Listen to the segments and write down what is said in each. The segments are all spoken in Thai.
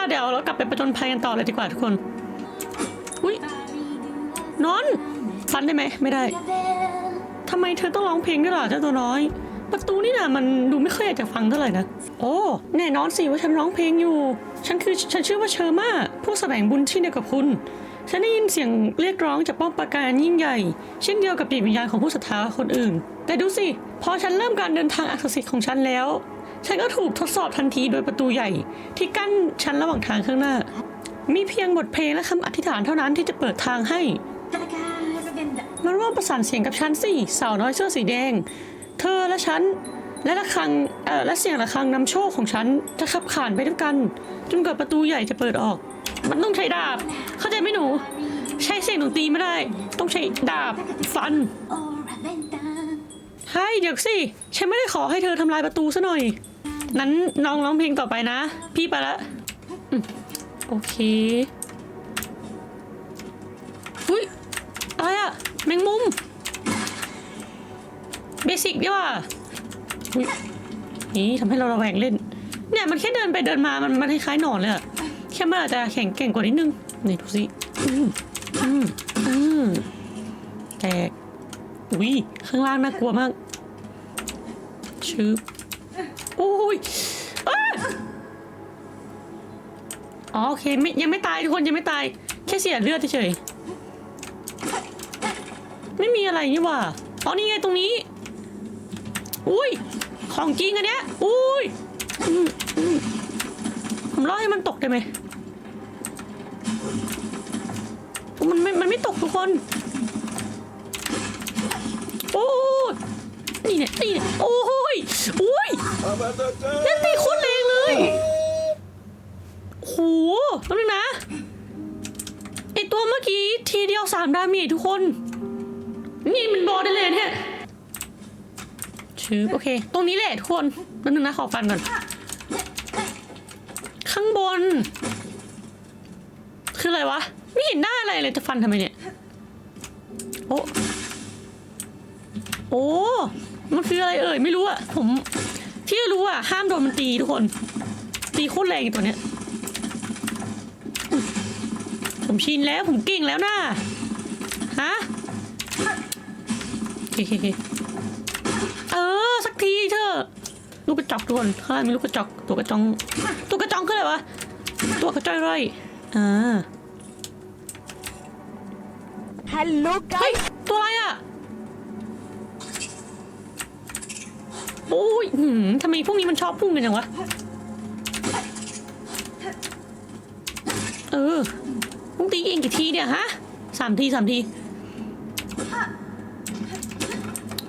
ล่ะเดี๋ยวเรากลับไปประจนภัยกันต่อเลยดีกว่าทุกคน อุ้ยนอนฟันได้ไหมไม่ได้ทำไมเธอต้องร้องเพลงด้วยล่ะเจ้าตัวน้อย ประตูนี่นะมันดูไม่ค่อยอยากจะฟังเท่าไหร่นะ โอ้แน่นอนสิว่าฉันร้องเพลงอยู่ ฉันคือฉันชื่อว่าเชอร์มาผู้แสวงบุญที่เดียวกับคุณ ฉันได้ยินเสียงเรียกร้องจากป้อมปราการยิ่งใหญ่ เช่นเดียวกับจิตวิญญาณของผู้ศรัทธาคนอื่น แต่ดูสิ พอฉันเริ่มการเดินทางอักษิตของฉันแล้ว ฉันก็ถูกทดสอบทันทีโดยประตูใหญ่ ที่กั้นฉันระหว่างทางข้างหน้า มีเพียงบทเพลงและคำอธิษฐานเท่านั้นที่จะเปิดทางให้มาร่วมประสานเสียงกับฉันสิสาวน้อยเสื้อสีแดง เธอและฉันและระฆังเอ่อและเสียงระฆังนำโชคของฉันจะขับขานไปด้วยกัน จนกว่าประตูใหญ่จะเปิดออก มันต้องใช้ดาบ เข้าใจไหมหนู ใช้เสียงดนตรีไม่ได้ ต้องใช้ดาบฟันให้เดี๋ยวสิ ฉันไม่ได้ขอให้เธอทำลายประตูซะหน่อย นั้นน้องร้องเพลงต่อไปนะ พี่ไปละโอเคอุ้ยอะไรอะแมงมุมเบสิกดีว่าอุ๊ยนี่ทำให้เราระแวงเล่น เนี่ยมันแค่เดินไปเดินมามันมันคล้ายๆหนอนเลยอะแค่มันอาจจะแข็งแกร่งกว่านิดนึงนี่ดูสิอืมอืมอืมแตกอุ้ยข้างล่างน่ากลัวมากชืบ อ๋อโอเคไม่ยังไม่ตายทุกคนยังไม่ตาย แค่เสียเลือดเฉยๆไม่มีอะไรนี่หว่าอ๋อนี่ไงตรงนี้ อุ้ยของจริงอันเนี้ยอุ้ยอืมอืมผมรอให้มันตกได้ไหมมันไม่มันไม่ตกทุกคนโอ้ยนี่เนี่ยนี่เนี่ยโอ้ยอุ้ยเล่นตีโคตรแรงเลยโห แป๊บนึงนะ ไอตัวเมื่อกี้ทีเดียวสามดาเมจทุกคน นี่มันบอได้เลยเนี่ยชืบโอเค ตรงนี้แหละทุกคนแป๊บนึงนะขอฟันก่อน ข้างบน คืออะไรวะ ไม่เห็นได้าอะไรเลยจะฟันทำไมเนี่ย โอ้ โอ้ มันคืออะไรเอ่ย ไม่รู้อะผมที่รู้อะห้ามโดนมันตีทุกคน ตีโคตรแรงไอตัวเนี้ย ผมชินแล้วผมเก่งแล้วนะฮะโอเคโอเคโอเคเออ สักทีเถอะลูกกระจอกทุกคนข้างล่างมีลูกกระจอกตัวกระจองตัวกระจองคืออะไรวะตัวกระจ้อยร่อยอ่า Hello เฮ้ย guys. ตัวอะไรอะโอ้ยหืมทำไมพวกนี้มันชอบพุ่งกันจังวะ เออพุ่ง ตีเองกี่ทีเนี่ยฮะสามทีสามที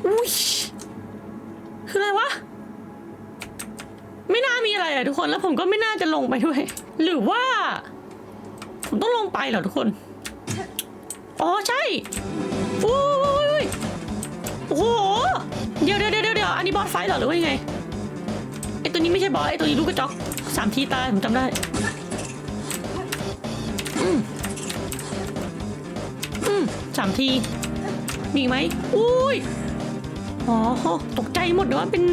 อุ้ยคืออะไรวะ ไม่น่ามีอะไรอะทุกคนแล้วผมก็ไม่น่าจะลงไปด้วย หรือว่า ผมต้องลงไปเหรอทุกคน อ๋อใช่อุ้ยโอ้โห เดี๋ยวเดี๋ยวเดี๋ยวเดี๋ยวอันนี้บอสไฟเหรอหรือว่ายังไงไอตัวนี้ไม่ใช่บอสไอตัวนี้ลูกกระจอกสามทีตายผมจำได้อืม สามทีมีไหมอุ้ยอ๋อตกใจหมดเลยว่าเป็น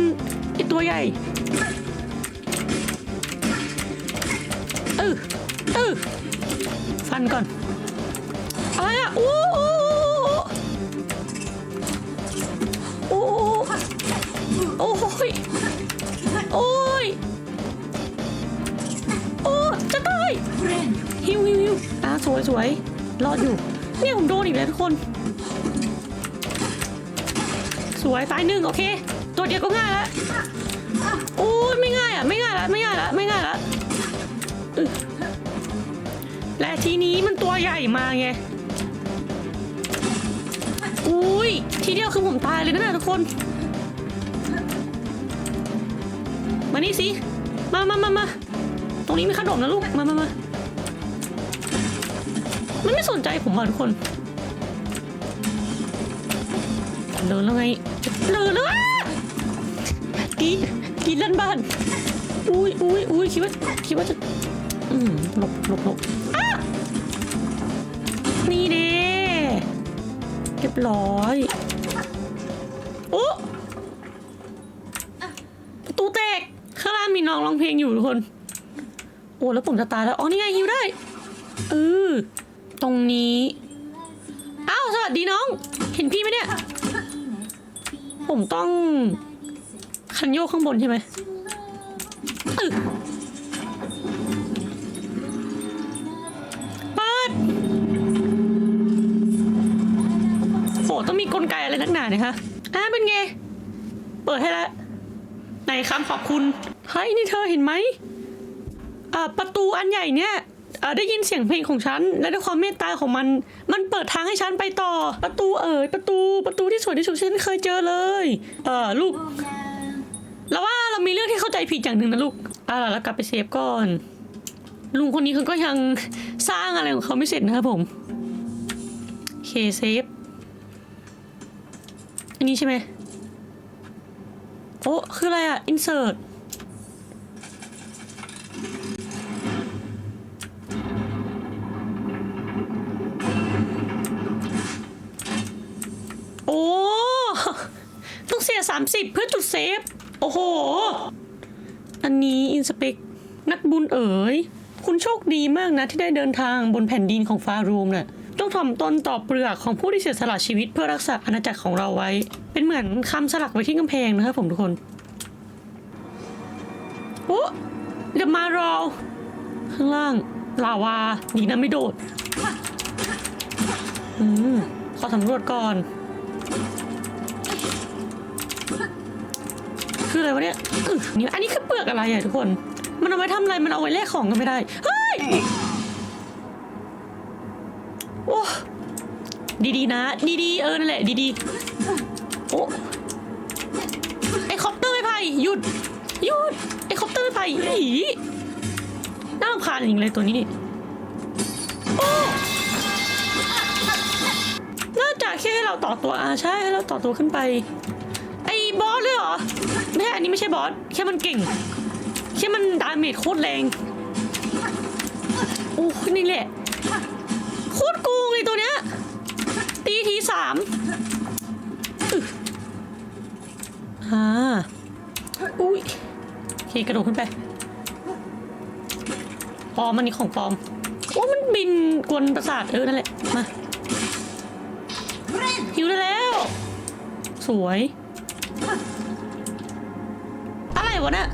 ไอตัวใหญ่เออเออฟันก่อนอะไรอะโอ้โอ้โอ้โอ้โอ้ยโอ้ยโอ้จะตายฮิวฮิวฮิวอะสวยสวยรอดอยู่ เนี่ยผมโดนอีกแล้วทุกคน สวยตายหนึ่งโอเค ตัวเดียวก็ง่ายแล้วโอ้ยไม่ง่ายอะไม่ง่ายละไม่ง่ายละไม่ง่ายละและทีนี้มันตัวใหญ่มาไงอุ้ยทีเดียวคือผมตายเลยนะนี่ยทุกคน มานี่สิ มามามามาตรงนี้มีขนมนะลูก มามามา มันไม่สนใจผมอะทุกคนเดินแล้วไงเดินแล้วอะกรีดกรีดลั่นบ้านอุ้ยอุ้ยอุ้ยคิดว่าคิดว่าจะอืมหลบหลบหลบนี่เด้เรียบร้อยโอ้ประตูแตกข้างล่างมีน้องร้องเพลงอยู่ทุกคน โอ้แล้วผมจะตายแล้ว อ๋อ นี่ไงฮิวได้เออ ตรงนี้ อ้าว สวัสดีน้อง เห็นพี่ไหมเนี่ย ผมต้อง คันโยกข้างบนใช่ไหมเปิดโหต้องมีกลไกอะไรนักหนาเนี่ยคะอ่าเป็นไง เปิดให้แล้วไหนคำขอบคุณ เฮ้ย นี่เธอเห็นไหมอ่าประตูอันใหญ่เนี่ย ได้ยินเสียงเพลงของฉัน และด้วยความเมตตาของมัน มันเปิดทางให้ฉันไปต่อ ประตูเอ๋ยประตูประตูที่สวยที่สุดที่ฉันเคยเจอเลย เออลูกแล้วว่าเรามีเรื่องที่เข้าใจผิดอย่างหนึ่งนะลูกอ่าเรากลับไปเซฟก่อน ลุงคนนี้เขาก็ยังสร้างอะไรของเขาไม่เสร็จนะครับผมเคเซฟอันนี้ใช่ไหมโอ้คืออะไรอะ insert เสีย 30 เพื่อจุดเซฟ โอ้โห อันนี้อินสเปกนักบุญเอ๋ย คุณโชคดีมากนะที่ได้เดินทางบนแผ่นดินของฟารูมน่ะต้องถ่อมตนต่อเปลือกของผู้ที่เสียสละชีวิตเพื่อรักษาอาณาจักรของเราไว้ เป็นเหมือนคำสลักไว้ที่กำแพงนะครับผมทุกคน โอ้เดี๋ยวมารอข้างล่างลาวาดีนะไม่โดด อืม ขอสำรวจก่อน คืออะไรวะเนี่ยอึ๊ะนี่อันนี้คือเปลือกอะไรอะทุกคน มันเอาไว้ทำอะไร มันเอาไว้แลกของก็ไม่ได้ เฮ้ย โอ้ ดีๆนะ ดีๆ เออ นั่นแหละ ดีๆ โอ้ไอคอปเตอร์ไม่ไผ่หยุด หยุด ไอคอปเตอร์ไม่ไผ่อีน่ารำคาญจริงเลยตัวนี้นี่โอ้น่าจะแค่ให้เราต่อตัวอ่าใช่ ให้เราต่อตัวขึ้นไป บอสเลยเหรอ ไม่ใช่อันนี้ไม่ใช่บอสแค่มันเก่งแค่มันดาเมจโคตรแรงโอ้นี่แหละโคตรโกงเลยตัวเนี้ยตีทีสามอ่าอุ้ยโอเคกระโดดขึ้นไปปลอมมันนี่ของปลอมโอ้มันบินกวนประสาทเออนั่นแหละมาหิวได้แล้ว สวย วะเนี่ย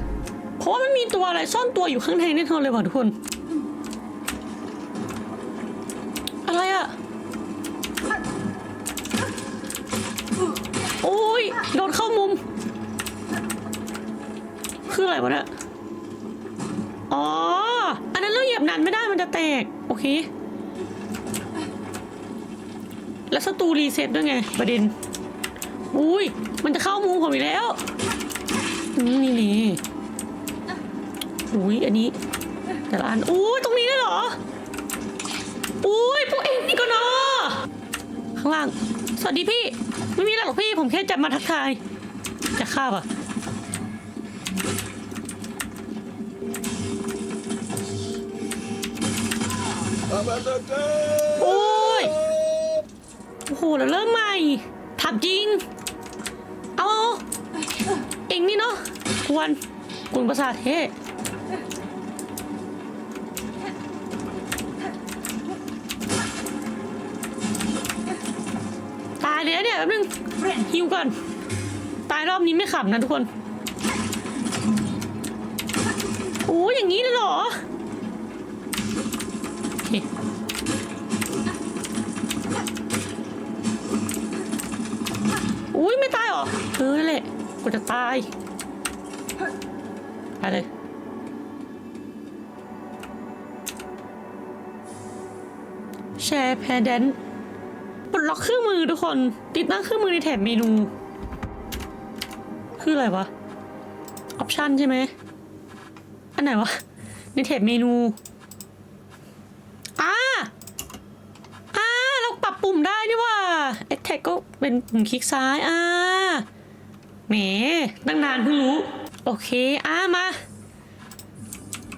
เพราะว่ามันมีตัวอะไรซ่อนตัวอยู่ข้างในแน่นอนเลยว่ะทุกคน อะไรอะโอ้ยโดนเข้ามุม คืออะไรวะเนี่ยอ๋อ อันนั้นเราเหยียบนานไม่ได้มันจะแตก โอเค แล้วสตูรีเซ็ตด้วยไงประเด็น อุ้ย มันจะเข้ามุมผมอีกแล้ว อืมนี่นี่อุ้ยอันนี้ แต่ละอันอุ้ยตรงนี้ได้เหรออุ้ยพวกเองนี่ก็เนาะข้างล่าง สวัสดีพี่ ไม่มีอะไรหรอกพี่ ผมแค่จะมาทักทาย จะฆ่าปะโอ้ยโอ้โหแล้วเริ่มใหม่ถามจริง นี่เนาะกวนกวนประสาทเท่ตายเลยเนี่ยแป๊บนึงฮิวก่อน ตายรอบนี้ไม่ขำนะทุกคนโอ้ยอย่างนี้เลยเหรออุ้ยไม่ตายหรอเออแหละ กูจะตายไปเลยแชร์แพดนปลดล็อกเครื่องมือทุกคน ติดตั้งเครื่องมือในแถบเมนู คืออะไรวะ ออปชันใช่ไหม อันไหนวะ ในแถบเมนูอ่าอ่าเราปรับปุ่มได้นี่ว่า Attack ก็เป็นปุ่มคลิกซ้ายอ่า แหมตั้งนานเพิ่งรู้ โอเคอ่ามา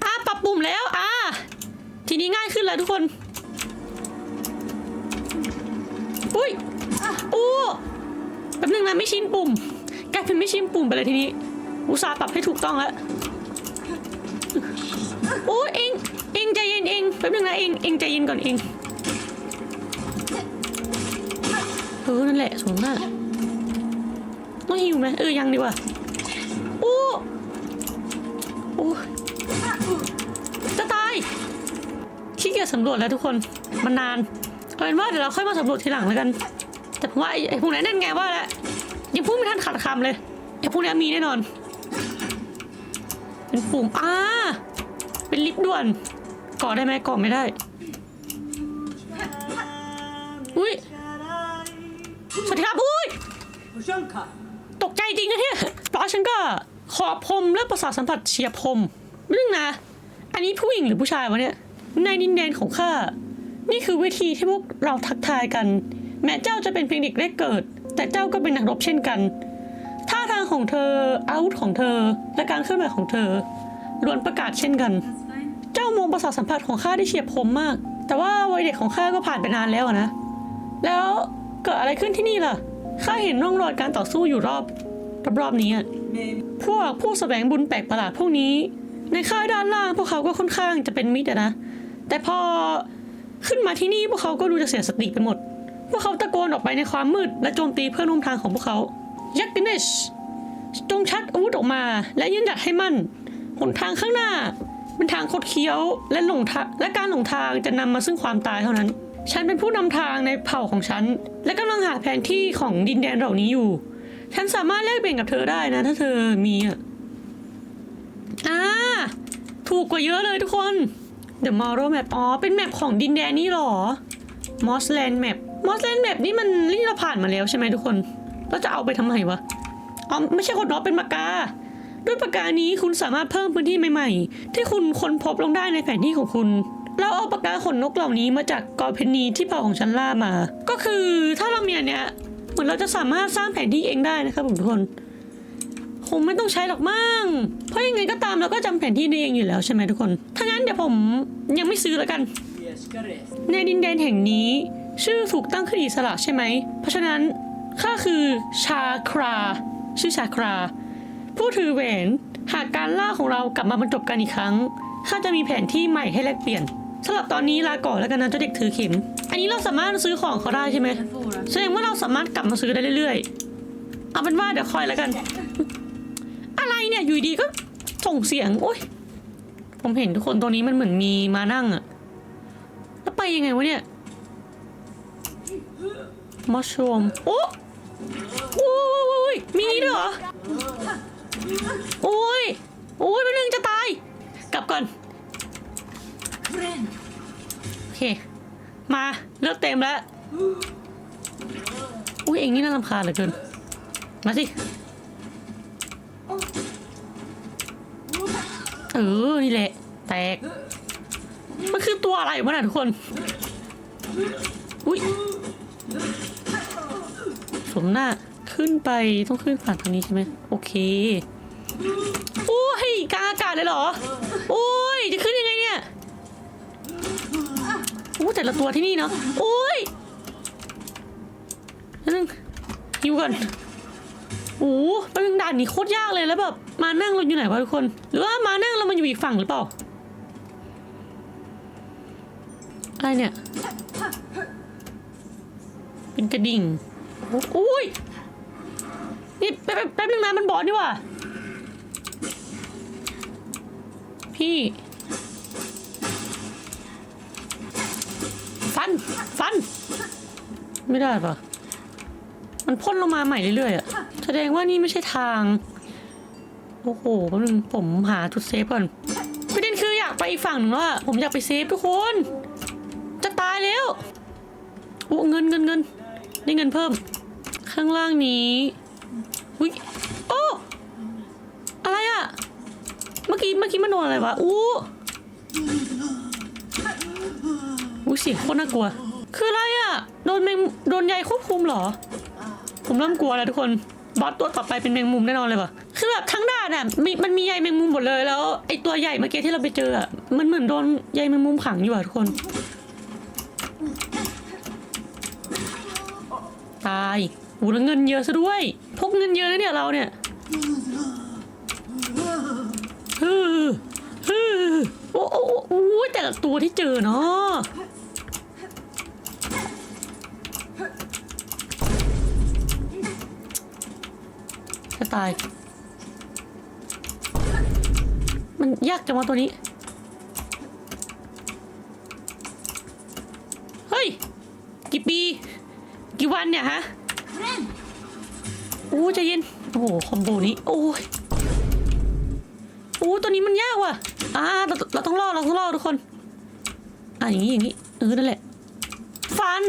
อ่าปรับปุ่มแล้วอ่าทีนี้ง่ายขึ้นแล้วทุกคนอุ้ยอู้แป๊บนึงนะไม่ชินปุ่มกลายเป็นไม่ชินปุ่มไปเลยทีนี้ อุตส่าห์ปรับให้ถูกต้องแล้วโอ้เองเองใจเย็นเองแป๊บนึงนะเองเองใจเย็นก่อนเองเออนั่นแหละสมน้า ต้องหิวไหมเออยังดีกว่าโอ้โอ้จะตายขี้เกียจสำรวจแล้วทุกคนมันนานเอาเป็นว่าเดี๋ยวเราค่อยมาสำรวจทีหลังแล้วกัน แต่ผมว่าไอ้ไอ้พวกนั้นนั่นไงว่าแล้วยังพูดไม่ทันขาดคำเลยไอ้พวกนี้มีแน่นอน เป็นปุ่มอ่าเป็นลิฟต์ด่วนก่อได้ไหมก่อไม่ได้อุ้ยสวัสดีครับอุ้ย ตกใจจริงนะเนี่ยเพราะฉันก็ขอบพรมและประสาทสัมผัสเฉียบพรมเรื่องนะ อันนี้ผู้หญิงหรือผู้ชายวะเนี่ย ในดินแดนของข้า นี่คือวิธีที่พวกเราทักทายกัน แม้เจ้าจะเป็นเพียงเด็กแรกเกิด แต่เจ้าก็เป็นนักรบเช่นกัน ท่าทางของเธอ อาวุธของเธอ และการเคลื่อนไหวของเธอ ล้วนประกาศเช่นกัน เจ้ามองประสาทสัมผัสของข้าได้เฉียบคมมาก แต่ว่าวัยเด็กของข้าก็ผ่านไปนานแล้วนะ แล้วเกิดอะไรขึ้นที่นี่ล่ะ ข้าเห็นร่องรอยการต่อสู้อยู่รอบรอบๆนี้พวกผู้แสวงบุญแปลกประหลาดพวกนี้ ในค่ายด้านล่างพวกเขาก็ค่อนข้างจะเป็นมิตรอะนะ แต่พอขึ้นมาที่นี่พวกเขาก็ดูจะเสียสติไปหมด พวกเขาตะโกนออกไปในความมืด และโจมตีเพื่อนร่วมทางของพวกเขายักษ์นิชจงชักอาวุธออกมา และยืนหยัดให้มั่นหนทางข้างหน้าเป็นทางคดเคี้ยวและหลงทางและการหลงทางจะนำมาซึ่งความตายเท่านั้น ฉันเป็นผู้นำทางในเผ่าของฉัน และกำลังหาแผนที่ของดินแดนเหล่านี้อยู่ ฉันสามารถแลกเปลี่ยนกับเธอได้นะ ถ้าเธอมีอะอ่าถูกกว่าเยอะเลยทุกคน The Moral Map อ๋อ เป็นแมปของดินแดนนี่หรอ Mossland Map Mossland Map นี่มันนี่เราผ่านมาแล้วใช่ไหมทุกคน เราจะเอาไปทำไมวะ อ๋อ ไม่ใช่คนนอเป็นปากกา ด้วยปากกานี้คุณสามารถเพิ่มพื้นที่ใหม่ๆ ที่คุณค้นพบลงได้ในแผนที่ของคุณ เราเอาปากกาขนนกเหล่านี้มาจากกอเพนนีที่เผ่าของฉันล่ามา ก็คือถ้าเรามีอันเนี้ยเหมือนเราจะสามารถสร้างแผนที่เองได้นะครับผมทุกคนคงไม่ต้องใช้หรอกมั้ง เพราะยังไงก็ตามเราก็จำแผนที่ได้เองอยู่แล้วใช่ไหมทุกคน ถ้างั้นเดี๋ยวผมยังไม่ซื้อแล้วกัน ในดินแดนแห่งนี้ ชื่อถูกตั้งขึ้นอิสระใช่ไหม เพราะฉะนั้นข้าคือชาครา ชื่อชาครา ผู้ถือแหวนหากการล่าของเรากลับมาบรรจบกันอีกครั้งข้าจะมีแผนที่ใหม่ให้แลกเปลี่ยน สำหรับตอนนี้ลาก่อนแล้วกันนะเจ้าเด็กถือเข็ม อันนี้เราสามารถซื้อของเขาได้ใช่ไหมแสดงว่าเราสามารถกลับมาซื้อได้เรื่อยๆ เอาเป็นว่าเดี๋ยวคอยแล้วกัน อะไรเนี่ยอยู่ดีก็ส่งเสียงโอ้ยผมเห็นทุกคนตรงนี้มันเหมือนมีมานั่งอะแล้วไปยังไงวะเนี่ยมัชรูมโอ้โอ้ยมีนี่ด้วยเหรอโอ้ยโอ้ยแป๊บนึงจะตาย กลับก่อน โอเค มาเลือกเต็มแล้ว อุ้ยเองนี่น่ารำคาญเหลือเกิน มาสิ เออ นี่แหละ แตก มันคือตัวอะไรวะน่ะทุกคน อุ้ยสมหน้า ขึ้นไปต้องขึ้นผ่านทางนี้ใช่ไหม โอเค โอ้ยกลางอากาศเลยเหรอ โอ้ย จะขึ้นยังไงเนี่ย โอ้ แต่ละตัวที่นี่เนาะโอ้ยนึงหิวก่อนโอ้เป็นงด่านนี้โคตรยากเลยแล้วแบบมานั่งเราอยู่ไหนวะทุกคน หรือว่ามานั่งเรามันอยู่อีกฝั่งหรือเปล่าอะไรเนี่ย เป็นกระดิ่งโอ้โอ้ยนี่แป๊บแป๊บนึงนะมันบอสนี่ว่าพี่ ฟัน ฟัน ไม่ได้ปะมันพ่นลงมาใหม่เรื่อยๆอะแสดงว่านี่ไม่ใช่ทาง โอ้โหแป๊บนึงผมหาจุดเซฟก่อนประเด็นคืออยากไปอีกฝั่งหนึ่งวอะผมอยากไปเซฟทุกคน จะตายแล้วโอ้เงินเงินเงินได้เงินเพิ่ม ข้างล่างนี้อุ้ยโอ้อะไรอะเมื่อกี้เมื่อกี้มันโดนอะไรวะอู้ อุ้ยเสียงโคตรน่ากลัว คืออะไรอะโดนแมงโดนใยควบคุมเหรอ ผมเริ่มกลัวแล้วทุกคน บอสตัวต่อไปเป็นแมงมุมแน่นอนเลยว่ะ คือแบบทั้งด่านอะมีมันมีใยแมงมุมหมดเลยแล้วไอตัวใหญ่เมื่อกี้ที่เราไปเจออะมันเหมือนโดนใยแมงมุมขังอยู่อะทุกคน ตายอูแล้วเงินเยอะซะด้วย พกเงินเยอะนะเนี่ยเราเนี่ยฮึฮึโอ้โอ้โอ้โอ้ยแต่ละตัวที่เจอเนาะ จะตาย มันยากจังวะตัวนี้ เฮ้ย กี่ปี กี่วันเนี่ยฮะโอ้ใจเย็น โอ้โห คอมโบนี้ โอ้ยโอ้ตัวนี้มันยากว่ะอ่าเราเราต้องรอดเราต้องรอดทุกคน อะอย่างนี้อย่างนี้เออนั่นแหละ ฟัน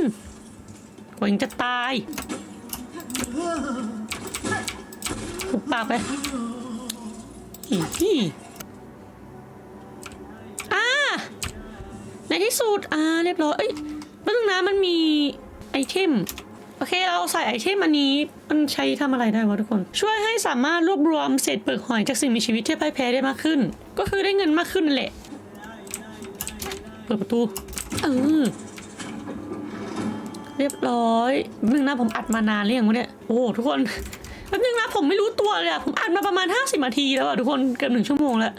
กว่ายังจะตาย หุบปากไปอีที่อ่าในที่สุด อ่า เรียบร้อย เอ้ยแป๊บนึงนะมันมีไอเทม โอเค เราใส่ไอเทมอันนี้ มันใช้ทำอะไรได้วะทุกคน ช่วยให้สามารถรวบรวมเศษเปลือกหอยจากสิ่งมีชีวิตที่พ่ายแพ้ได้มากขึ้น ก็คือได้เงินมากขึ้นแหละ เปิดประตู เออเรียบร้อยแป๊บนึงนะผมอัดมานานหรือยังวะเนี่ย โอ้ ทุกคน แป๊บนึงนะผมไม่รู้ตัวเลยอะผมอ่านมาประมาณ 50นาทีแล้วอะทุกคนเกือบหนึ่งชั่วโมงแล้ว